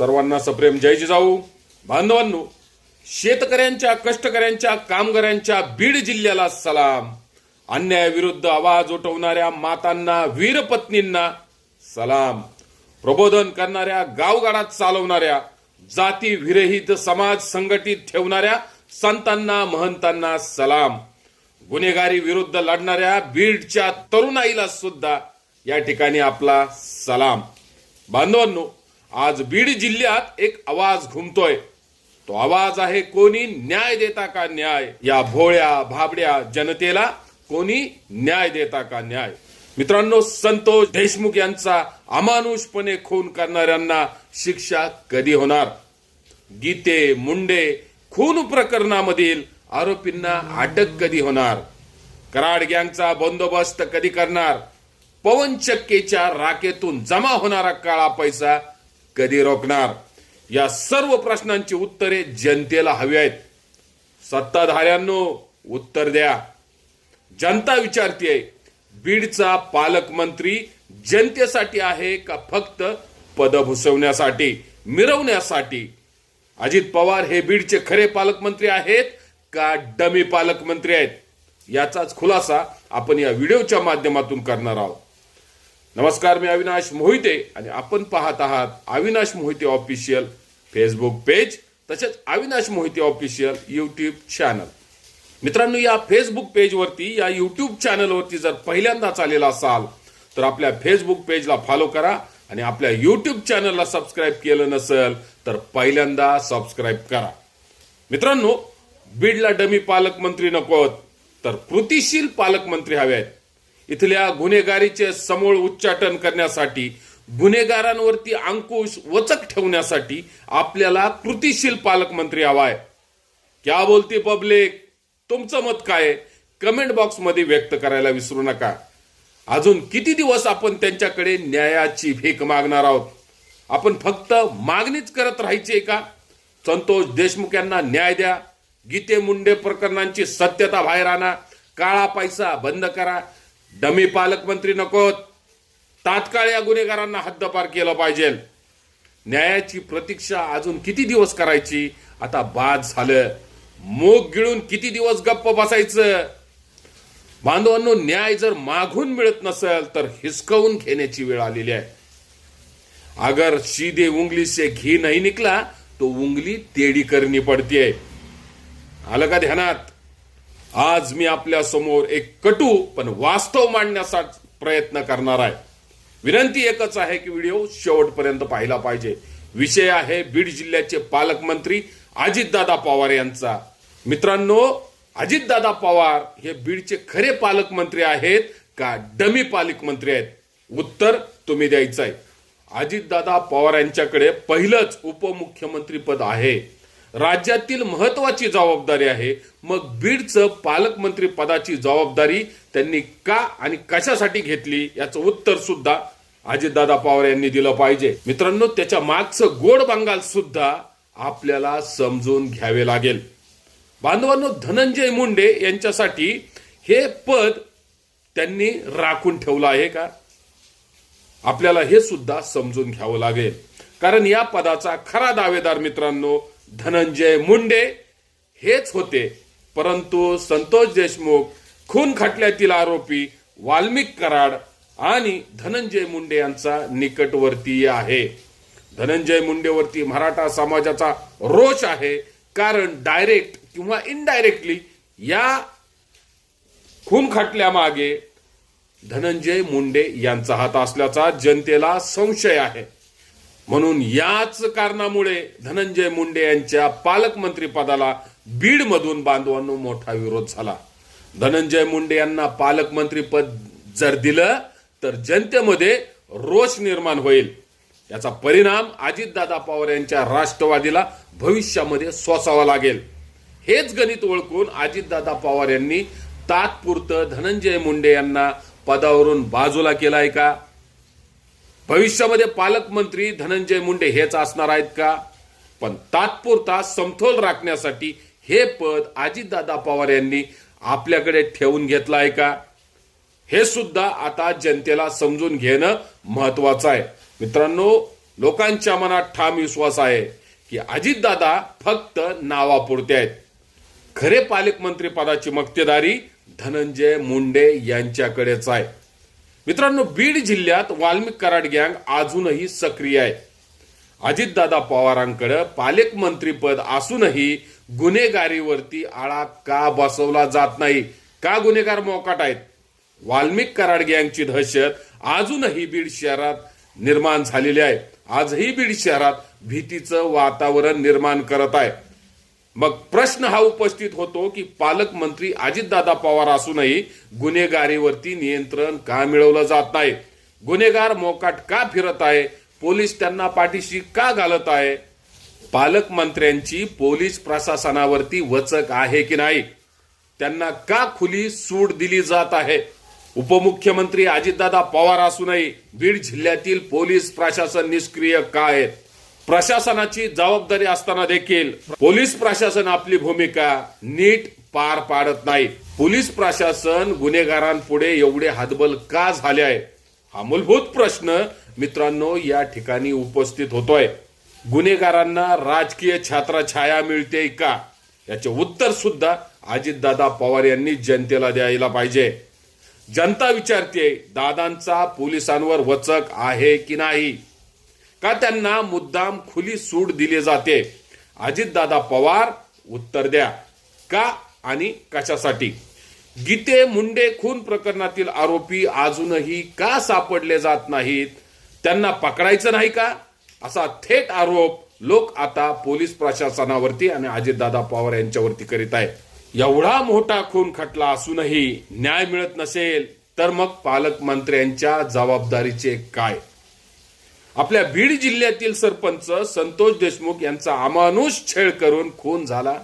सर्वांना सप्रेम. जय जिजाऊ. बांधवांनो शेतकऱ्यांच्या कष्टकऱ्यांच्या कामगारांच्या बीड जिल्ह्याला सलाम. अन्यायाविरुद्ध आवाज उठवणाऱ्या मातांना वीरपत्नींना सलाम. प्रबोधन करणाऱ्या गावगाडात चालवणाऱ्या जाती विरहित समाज संघटित ठेवणाऱ्या संतांना महंतांना सलाम. गुन्हेगारी विरुद्ध लढणाऱ्या बीडच्या तरुणाईला सुद्धा या ठिकाणी आपला सलाम. बांधवांनो आज बीड जिल्ह्यात एक आवाज घुमतोय. तो आवाज आहे कोणी न्याय देता का न्याय? या भोळ्या भाबड्या जनतेला कोणी न्याय देता का न्याय? मित्रांनो संतोष देशमुख यांचा अमानुषपणे खून करणाऱ्यांना शिक्षा कधी होणार? गीते मुंडे खून प्रकरणामधील आरोपींना अटक कधी होणार? कराड गँगचा बंदोबस्त कधी करणार? पवन चक्केच्या राखेतून जमा होणारा काळा पैसा कधी रोखणार? या सर्व प्रश्नांची उत्तरे जनतेला हवी आहेत. सत्ताधाऱ्यांनो उत्तर द्या. जनता विचारतीये बीडचा पालकमंत्री जनतेसाठी आहे का फक्त पद भुसवण्यासाठी मिरवण्यासाठी? अजित पवार हे बीडचे खरे पालकमंत्री आहेत का डमी पालकमंत्री आहेत? याचाच खुलासा आपण या व्हिडिओच्या माध्यमातून करणार आहोत. नमस्कार मी अविनाश मोहिते आणि आपण पाहत आहात Avinash Mohite official Facebook page तसेच Avinash Mohite official YouTube channel. मित्रांनो या फेसबुक पेजवरती या यूट्यूब चॅनलवरती जर पहिल्यांदाच आलेला असाल तर आपल्या फेसबुक पेजला फॉलो करा आणि आपल्या यूट्यूब चॅनलला सबस्क्राईब केलं नसेल तर पहिल्यांदा सबस्क्राईब करा. मित्रांनो बीडला डमी पालकमंत्री नकोत तर कृतिशील पालकमंत्री हवे आहेत. इथल्या गुन्हेगारीचे समूळ उच्चाटन करण्यासाठी गुन्हेगारांवरती अंकुश वचक ठेवण्यासाठी आपल्याला कृतिशील पालकमंत्री हवाय. क्या बोलती पब्लिक? तुमचं मत काय कमेंट बॉक्समध्ये व्यक्त करायला विसरू नका. अजून किती दिवस आपण त्यांच्याकडे न्यायाची भीक मागणार आहोत? आपण फक्त मागणीच करत राहायची का? संतोष देशमुख यांना न्याय द्या. गीते मुंडे प्रकरणांची सत्यता बाहेर आणा. काळा पैसा बंद करा. डमी पालकमंत्री नकोत. तात्काळ या गुन्हेगारांना हद्दपार केलं पाहिजे. न्यायाची प्रतीक्षा अजून किती दिवस करायची? आता बाद झालं. मूग गिळून किती दिवस गप्प बसायचं? बांधवांनो न्याय जर मागून मिळत नसेल तर हिसकवून घेण्याची वेळ आलेली आहे. अगर सीधे उंगली से घी नाही निकला तो उंगली तेडी करणी पड़ती आलं का ध्यानात? आज मी आपल्यासमोर एक कटू पण वास्तव मांडण्याचा प्रयत्न करणार आहे. विनंती एकच आहे की व्हिडिओ शेवटपर्यंत पाहिला पाहिजे. विषय आहे बीड जिल्ह्याचे पालकमंत्री अजितदादा पवार यांचा. मित्रांनो अजितदादा पवार हे बीडचे खरे पालकमंत्री आहेत का डमी पालकमंत्री आहेत? उत्तर तुम्ही द्यायचं आहे अजितदादा पवार यांच्याकडे पहिलंच उपमुख्यमंत्री पद आहे. राज्यातील महत्वाची जबाबदारी आहे. मग बीडचं पालकमंत्री पदाची जबाबदारी त्यांनी का आणि कशासाठी घेतली याचं उत्तर सुद्धा अजितदादा पवार यांनी दिलं पाहिजे. मित्रांनो त्याच्या मागचं गोड बंगाल सुद्धा आपल्याला समजून घ्यावे लागेल. बांधवांनो धनंजय मुंडे यांच्यासाठी हे पद त्यांनी राखून ठेवलं आहे का? आपल्याला हे सुद्धा समजून घ्यावं लागेल. कारण या पदाचा खरा दावेदार मित्रांनो धनंजय मुंडे हेच होते. परंतु संतोष देशमुख खून खटल्यातील आरोपी वाल्मिक कराड आणि धनंजय मुंडे यांचा निकटवर्तीय आहे. धनंजय मुंडेवरती मराठा समाजाचा रोष आहे. कारण डायरेक्ट किंवा इनडायरेक्टली या खून खटल्यामागे धनंजय मुंडे यांचा हात असल्याचा जनतेला संशय आहे. म्हणून याच कारणामुळे धनंजय मुंडे यांच्या पालकमंत्री पदाला बीड बांधवांनो मोठा विरोध झाला. धनंजय मुंडे यांना पालकमंत्री पद जर दिलं तर जनतेमध्ये रोष निर्माण होईल. याचा परिणाम अजितदादा पवार यांच्या राष्ट्रवादीला भविष्यामध्ये सोसावा लागेल. हेच गणित ओळखून अजितदादा पवार यांनी तात्पुरतं धनंजय मुंडे यांना पदावरून बाजूला केलाय का? भविष्यामध्ये पालकमंत्री धनंजय मुंडे हेच असणार आहेत का? पण तात्पुरता समतोल राखण्यासाठी हे पद अजितदादा पवार यांनी आपल्याकडे ठेवून घेतलं आहे का? हे सुद्धा आता जनतेला समजून घेणं महत्वाचं आहे. मित्रांनो लोकांच्या मनात ठाम विश्वास आहे की अजितदादा फक्त नावापुरते आहेत. खरे पालकमंत्री पदाची मक्तेदारी धनंजय मुंडे यांच्याकडेच आहे. मित्रांनो बीड जिल्ह्यात वाल्मिक कराड गँग अजूनही सक्रिय आहे. अजितदादा पवारांकडे पालकमंत्रीपद असूनही गुन्हेगारीवरती आळा का बसवला जात नाही? का गुन्हेगार मोकाट आहेत? वाल्मिक कराड गँगची दहशत अजूनही बीड शहरात निर्माण झालेली आहे. आजही बीड शहरात भीतीचं वातावरण निर्माण करत आहे. मग प्रश्न हा उपस्थित होतो की पालकमंत्री अजितदादा पवार असूनही गुन्हेगारीवरती नियंत्रण का मिळवलं जात नाही? गुन्हेगार मोकाट का फिरत आहे? पोलीस त्यांना पाठीशी का घालत आहे? पालकमंत्र्यांची पोलीस प्रशासनावरती वचक आहे की नाही? त्यांना का खुली सूट दिली जात आहे? उपमुख्यमंत्री अजितदादा पवार असूनही बीड जिल्ह्यातील पोलीस प्रशासन निष्क्रिय का आहेत? प्रशासनाची जबाबदारी असताना देखील पोलीस प्रशासन आपली भूमिका नीट पार पाडत नाही. पोलीस प्रशासन गुन्हेगारांपुढे एवढे हातबल का झाले आहे? हा मूलभूत प्रश्न मित्रांनो या ठिकाणी उपस्थित होतोय. गुन्हेगारांना राजकीय छात्राछाया मिळते का? याचे उत्तर सुद्धा अजितदादा पवार यांनी जनतेला द्यायला पाहिजे. जनता विचारते दादांचा पोलिसांवर वचक आहे की नाही? का त्यांना मुद्दाम खुली सूट दिली जाते? अजितदादा पवार उत्तर द्या. का आणि कशासाठी? गीते मुंडे खून प्रकरणातील आरोपी अजूनही का सापडले जात नाहीत? त्यांना पकडायचं नाही का? असा थेट आरोप लोक आता पोलीस प्रशासनावरती आणि अजितदादा पवार यांच्यावरती करीत आहेत. एवढा मोठा खून खटला असूनही न्याय मिळत नसेल तर मग पालकमंत्र्यांच्या जबाबदारीचे काय? आपल्या बीड जिल्ह्यातील सरपंच संतोष देशमुख यांचा अमानुष छेड करून खून झाला.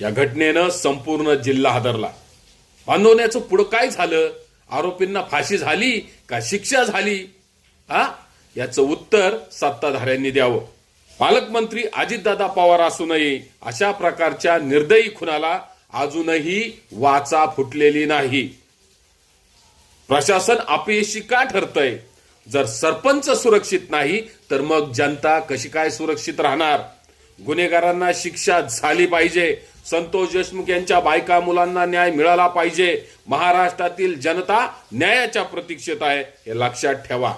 या घटनेनं संपूर्ण जिल्हा हादरला. बांधवण्याचं पुढं काय झालं? आरोपींना फाशी झाली का शिक्षा झाली? हा? याचं उत्तर सत्ताधाऱ्यांनी द्यावं. पालकमंत्री अजितदादा पवार असूनही अशा प्रकारच्या निर्दयी खुनाला अजूनही वाचा फुटलेली नाही. प्रशासन अपयशी का ठरतंय? जर सरपंच सुरक्षित नाही तर मग जनता कशी काय सुरक्षित राहणार? गुन्हेगारांना शिक्षा झाली पाहिजे. संतोष देशमुख यांच्या बायका मुलांना न्याय मिळाला पाहिजे. महाराष्ट्रातील जनता न्यायाच्या प्रतीक्षेत आहे हे लक्षात ठेवा.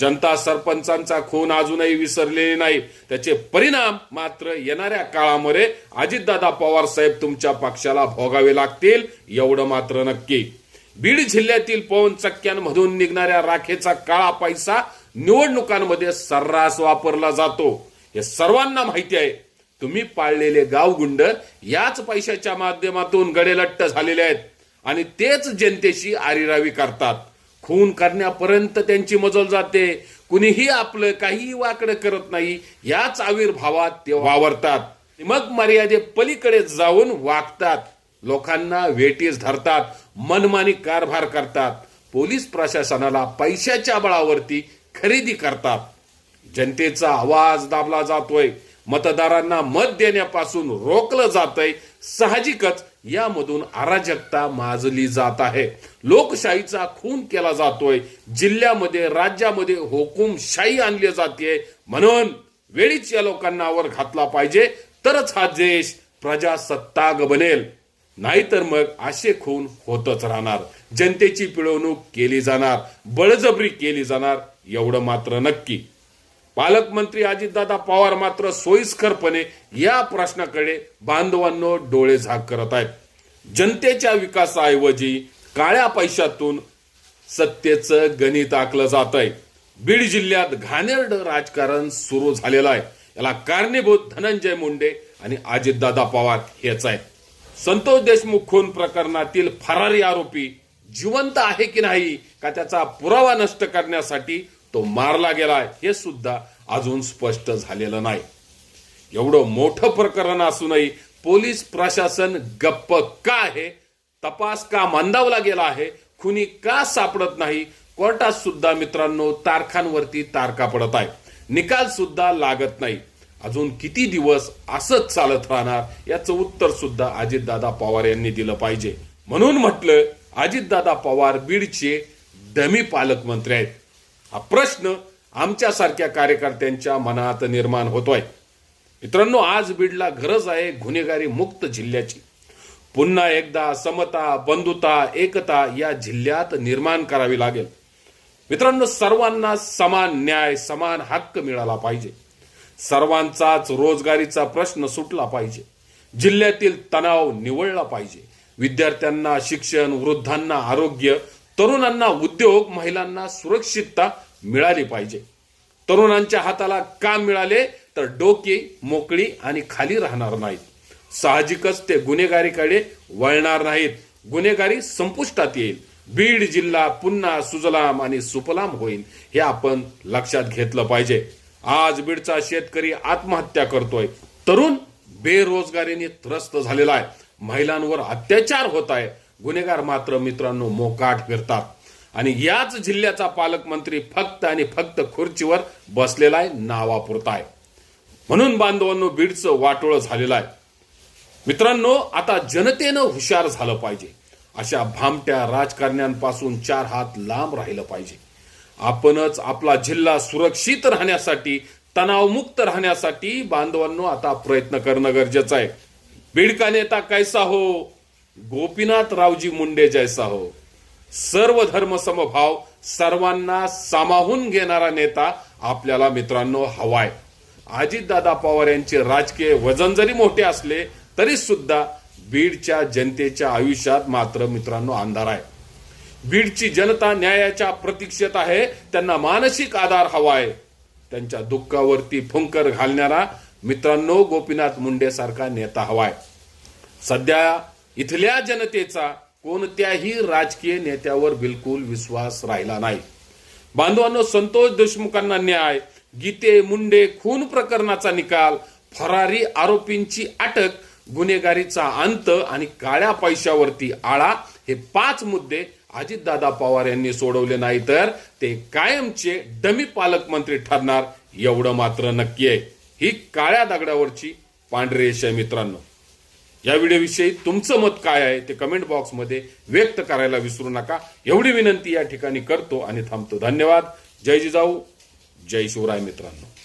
जनता सरपंचांचा खून अजूनही विसरलेले नाही. त्याचे परिणाम मात्र येणाऱ्या काळामध्ये अजितदादा पवार साहेब तुमच्या पक्षाला भोगावे लागतील एवढं मात्र नक्की. बीड जिल्ह्यातील पवन चक्क्यांमधून निघणाऱ्या राखेचा काळा पैसा निवडणुकांमध्ये सर्रास वापरला जातो. हे सर्वांना माहिती आहे. तुम्ही पाळलेले गावगुंड याच पैशाच्या माध्यमातून गडेलट्ट झालेले आहेत. आणि तेच जनतेशी आरिरावी करतात. खून करण्यापर्यंत त्यांची मजल जाते. कुणीही आपलं काहीही वाकडं करत नाही याच आविर्भावात ते वावरतात. मग मर्यादे पलीकडे जाऊन वागतात. लोकांना वेटीस धरतात मनमानी कारभार करतात. पोलीस प्रशासनाला पैशाच्या बळावरती खरेदी करतात. जनतेचा आवाज दाबला जातोय. मतदारांना मत देण्यापासून रोखलं जातंय. साहजिकच यामधून अराजकता माजली जात आहे. लोकशाहीचा खून केला जातोय. जिल्ह्यामध्ये राज्यामध्ये हुकुमशाही आणली जाते म्हणून वेळीच या लोकांना वर घातला पाहिजे. तरच हा देश प्रजासत्ताक बनेल. नाहीतर मग असे खून होतच राहणार. जनतेची पिळवणूक केली जाणार बळजबरी केली जाणार एवढं मात्र नक्की. पालकमंत्री अजितदादा पवार मात्र सोयीस्करपणे या प्रश्नाकडे बांधवांनो डोळे झाक करत आहेत. जनतेच्या विकासाऐवजी काळ्या पैशातून सत्तेचं गणित आखलं जात आहे बीड जिल्ह्यात घाणेरड राजकारण सुरू झालेलं आहे. याला कारणीभूत धनंजय मुंडे आणि अजितदादा पवार हेच आहेत. संतोष देशमुख खून प्रकरणातील फरारी आरोपी जिवंत आहे की नाही का त्याचा पुरावा नष्ट करण्यासाठी तो मारला गेला हे सुद्धा अजून स्पष्ट झालेलं नाही. एवढं मोठं प्रकरण असूनही पोलीस प्रशासन गप्प का आहे? तपास का मंदावला गेला आहे? खुनी का सापडत नाही? कोर्टात सुद्धा मित्रांनो तारखांवरती तारखा पडत आहे निकाल सुद्धा लागत नाही. अजून किती दिवस असंच चालत राहणार याचं उत्तर सुद्धा अजितदादा पवार यांनी दिलं पाहिजे. म्हणून म्हटलं अजितदादा पवार बीडचे डमी पालकमंत्री आहेत. हा प्रश्न आमच्यासारख्या कार्यकर्त्यांच्या मनात निर्माण होतोय. मित्रांनो आज बीडला गरज आहे गुन्हेगारी मुक्त जिल्ह्याची. पुन्हा एकदा समता बंधुता एकता या जिल्ह्यात निर्माण करावी लागेल. मित्रांनो सर्वांना समान न्याय समान हक्क मिळाला पाहिजे. सर्वांचाच रोजगारीचा प्रश्न सुटला पाहिजे. जिल्ह्यातील तणाव निवळला पाहिजे. विद्यार्थ्यांना शिक्षण वृद्धांना आरोग्य तरुणांना उद्योग महिलांना सुरक्षितता मिळाली पाहिजे. तरुणांच्या हाताला काम मिळाले तर डोके मोकळी आणि खाली राहणार नाहीत. साहजिकच ते गुन्हेगारीकडे वळणार नाहीत. गुन्हेगारी संपुष्टात येईल. बीड जिल्हा पुन्हा सुजलाम आणि सुपलाम होईल हे आपण लक्षात घेतलं पाहिजे. आज बीडचा शेतकरी आत्महत्या करतोय. तरुण बेरोजगारीने त्रस्त झालेला आहे. महिलांवर अत्याचार होत आहे. गुन्हेगार मात्र मित्रांनो मोकाट फिरतात. आणि याच जिल्ह्याचा पालकमंत्री फक्त आणि फक्त खुर्चीवर बसलेला आहे नावापुरता आहे. म्हणून बांधवांनो बीडचं वाटोळं झालेलं आहे. मित्रांनो आता जनतेनं हुशार झालं पाहिजे. अशा भामट्या राजकारण्यांपासून चार हात लांब राहिलं पाहिजे. आपणच आपला जिल्हा सुरक्षित राहण्यासाठी तणावमुक्त राहण्यासाठी बांधवांनो आता प्रयत्न करणं गरजेचं आहे. बीड का नेता कैसा हो? गोपीनाथ रावजी मुंडे जैसा हो? सर्व धर्म समभाव सर्वांना सामावून घेणारा नेता आपल्याला मित्रांनो हवाय अजितदादा पवार यांचे राजकीय वजन जरी मोठे असले तरी सुद्धा बीडच्या जनतेच्या आयुष्यात मात्र मित्रांनो अंधार आहे. बीडची जनता न्यायाच्या प्रतीक्षेत आहे. त्यांना मानसिक आधार हवा आहे त्यांच्या दुःखावरती फुंकर घालणारा मित्रांनो गोपीनाथ मुंडे सारखा नेता हवाय. सध्या इथल्या जनतेचा कोणत्याही राजकीय नेत्यावर बिलकुल विश्वास राहिला नाही. बांधवांनो संतोष देशमुखांना न्याय गीते मुंडे खून प्रकरणाचा निकाल फरारी आरोपींची अटक गुन्हेगारीचा अंत आणि काळ्या पैशावरती आळा हे पाच मुद्दे अजितदादा पवार यांनी सोडवले नाही तर ते कायमचे डमी पालकमंत्री ठरणार एवढं मात्र नक्की आहे. ही काळ्या दगडावरची पांढरी रेषा आहे मित्रांनो. या व्हिडिओविषयी तुमचं मत काय आहे ते कमेंट बॉक्समध्ये व्यक्त करायला विसरू नका. एवढी विनंती या ठिकाणी करतो आणि थांबतो. धन्यवाद. जय जिजाऊ. जय शिवराय मित्रांनो.